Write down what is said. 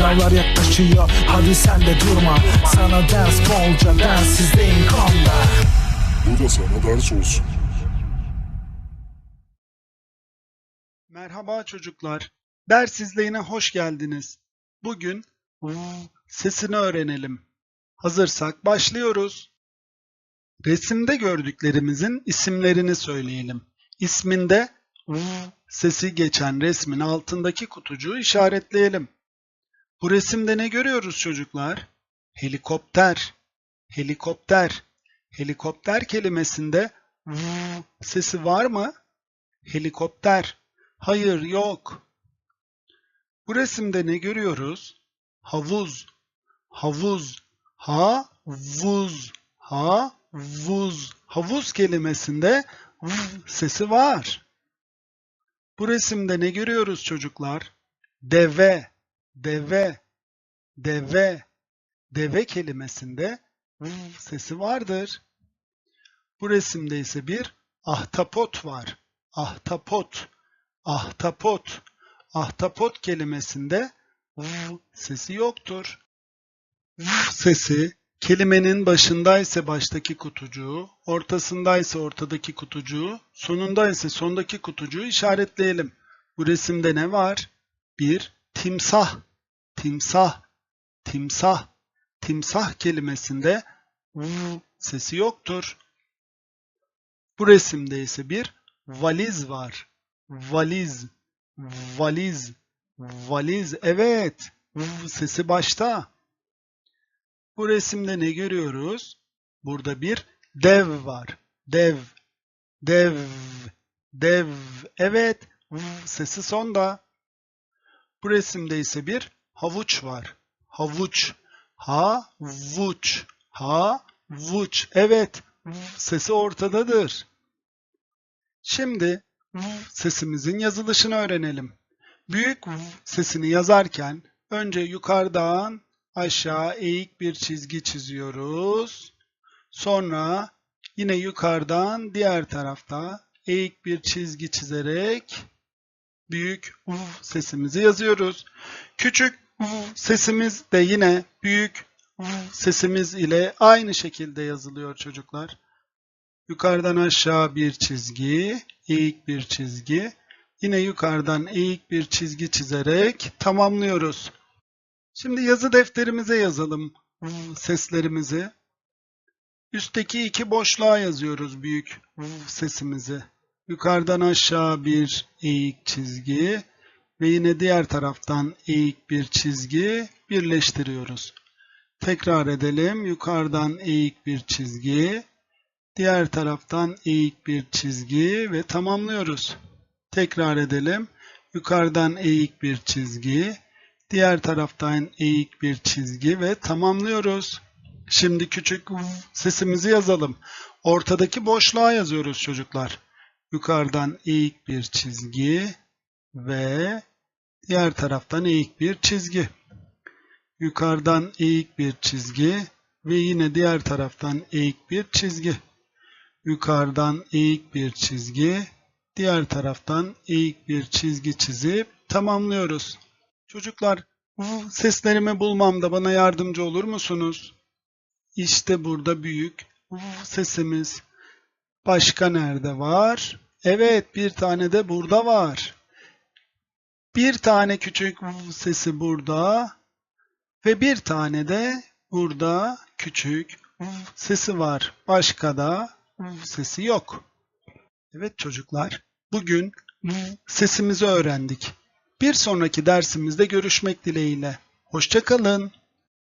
Sınavlar yaklaşıyor hadi sen de durma Sana ders bolca densizdeyim konuda Bu da sana ders olsun. Merhaba çocuklar. Ders izleyine hoş geldiniz. Bugün v sesini öğrenelim. Hazırsak başlıyoruz. Resimde gördüklerimizin isimlerini söyleyelim. İsminde v sesi geçen resmin altındaki kutucuğu işaretleyelim. Bu resimde ne görüyoruz çocuklar? Helikopter. Helikopter. Helikopter kelimesinde v sesi var mı? Helikopter. Hayır, yok. Bu resimde ne görüyoruz? Havuz. Havuz. Havuz. Havuz. Havuz kelimesinde v sesi var. Bu resimde ne görüyoruz çocuklar? Deve. Deve. Deve. Deve kelimesinde v sesi vardır. Bu resimde ise bir ahtapot var. Ahtapot. Ahtapot. Ahtapot kelimesinde v sesi yoktur. V sesi kelimenin başındaysa baştaki kutucuğu, ortasındaysa ortadaki kutucuğu, sonundaysa sondaki kutucuğu işaretleyelim. Bu resimde ne var? Bir timsah. Timsah. Timsah. Timsah kelimesinde v sesi yoktur. Bu resimde ise bir valiz var. Valiz, valiz, valiz. Evet, v sesi başta. Bu resimde ne görüyoruz? Burada bir dev var. Dev, dev, dev. Evet, v sesi sonda. Bu resimde ise bir havuç var. Havuç, havuç, havuç. Evet, v sesi ortadadır. Şimdi v sesimizin yazılışını öğrenelim. Büyük v sesini yazarken önce yukarıdan aşağı eğik bir çizgi çiziyoruz. Sonra yine yukarıdan diğer tarafta eğik bir çizgi çizerek büyük v sesimizi yazıyoruz. Küçük sesimiz de yine büyük sesimiz ile aynı şekilde yazılıyor çocuklar. Yukarıdan aşağı bir çizgi, eğik bir çizgi. Yine yukarıdan eğik bir çizgi çizerek tamamlıyoruz. Şimdi yazı defterimize yazalım seslerimizi. Üstteki iki boşluğa yazıyoruz büyük sesimizi. Yukarıdan aşağı bir eğik çizgi ve yine diğer taraftan eğik bir çizgi birleştiriyoruz. Tekrar edelim. Yukarıdan eğik bir çizgi, Diğer taraftan eğik bir çizgi ve tamamlıyoruz. Tekrar edelim. Yukarıdan eğik bir çizgi, diğer taraftan eğik bir çizgi ve tamamlıyoruz. Şimdi küçük sesimizi yazalım. Ortadaki boşluğa yazıyoruz çocuklar. Yukarıdan eğik bir çizgi ve diğer taraftan eğik bir çizgi. Yukarıdan eğik bir çizgi ve yine diğer taraftan eğik bir çizgi yukarıdan eğik bir çizgi, diğer taraftan eğik bir çizgi çizip tamamlıyoruz. Çocuklar, v seslerimi bulmamda bana yardımcı olur musunuz? İşte burada büyük v sesimiz. Başka nerede var? Evet, bir tane de burada var. Bir tane küçük v sesi burada ve bir tane de burada küçük v sesi var. Başka da v sesi yok. Evet çocuklar, bugün v sesimizi öğrendik. Bir sonraki dersimizde görüşmek dileğiyle. Hoşça kalın.